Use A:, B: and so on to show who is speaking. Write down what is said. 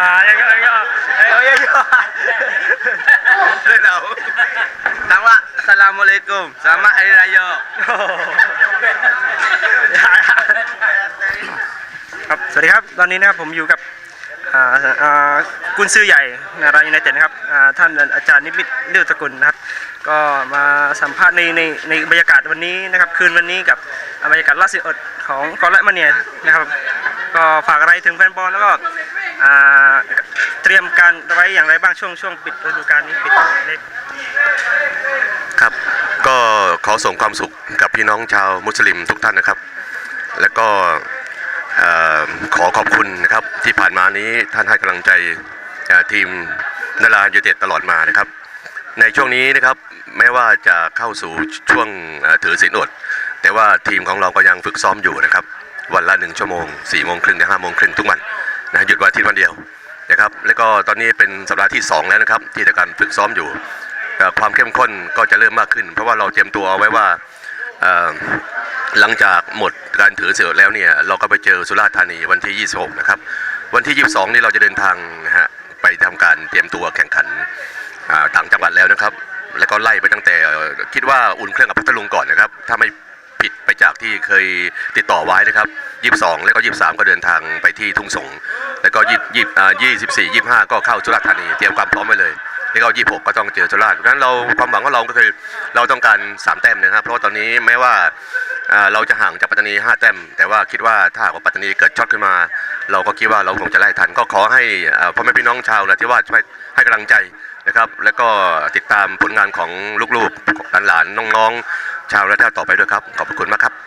A: ายังก็
B: ยังก็เอายังก็
A: เรื่เราถามว่าสลามุลักุมสามารถอะไรย
B: ครับสวัสดีครับตอนนี้นะครับผมอยู่กับกุนซื้อใหญ่นารายยูไนเต็ดนะครับท่านอาจารย์นิมิตเลือตะกุลนะครับ ก็มาสัมภาษณ์ในในในบรรยากาศวันนี้นะครับ คืนวันนี้กับบรรยากาศล่าสุดของกอล์ฟแมาเนียนะครับ ก็ฝากอะไรถึงแฟนบอลแล้วก็ เตรียมการไว้อย่างไรบ้างช่วงช่วงปิดฤดูกาลนี้ปิดเล็ก
C: ครับ ก็ขอส่งความสุขกับพี่น้องชาวมุสลิมทุกท่านนะครับ แล้วก็ขอขอบคุณนะครับที่ผ่านมานี้ท่านให้กำลังใจทีมนารายูเต็ดตลอดมานะครับ ในช่วงนี้นะครับแม้ว่าจะเข้าสู่ช่วงถือศีลอด แต่ว่าทีมของเราก็ยังฝึกซ้อมอยู่นะครับ วันละหนึ่งชั่วโมง4ี่โมงครึ่งถึงห้าโมงครึ่งทุกวัน นะหยุดวันอาทิตย์วันเดียวนะครับ แล้วก็ตอนนี้เป็นสัปดาห์ที่สองแล้วนะครับ ที่จะการฝึกซ้อมอยู่ ความเข้มข้นก็จะเริ่มมากขึ้น เพราะว่าเราเตรียมตัวเอาไว้ว่าหลังจากหมดการถือเสือแล้วเนี่ยเราก็ไปเจอสุราษฎร์ธานีวันที่ 26 นะครับ วันที่ 22 นี่เราจะเดินทางนะฮะไปทำการเตรียมตัวแข่งขันต่างจังหวัดแล้วนะครับ แล้วก็ไล่ไปตั้งแต่คิดว่าอุ่นเครื่องกับพัทลุงก่อนนะครับ ถ้าไม่ผิดไปจากที่เคยติดต่อไว้นะครับ 22 แล้วก็ 23 ก็เดินทางไปที่ทุ่งสง แล้วก็20 20อ่า24 25ก็เข้าสุราธานีเตรียมความพร้อมไว้เลยแล้วก็26ก็ต้องเจอสุราษฎร์เพราะฉะนั้นเราความหวังของเราก็คือเราต้องการ3แต้มนะครับเพราะตอนนี้แม้ว่าอ่าเราจะห่างจากปัตตานี5แต้มแต่ว่าคิดว่าถ้าหากว่าปัตตานีเกิดช็อตขึ้นมา เราก็คิดว่าเราคงจะไล่ทัน ก็ขอให้พ่อแม่พี่น้องชาวนาทิวาช่วยให้กำลังใจนะครับ แล้วก็ติดตามผลงานของลูกๆหลานๆน้องๆ ชาวนาทิวาต่อไปด้วยครับ ขอบคุณมากครับ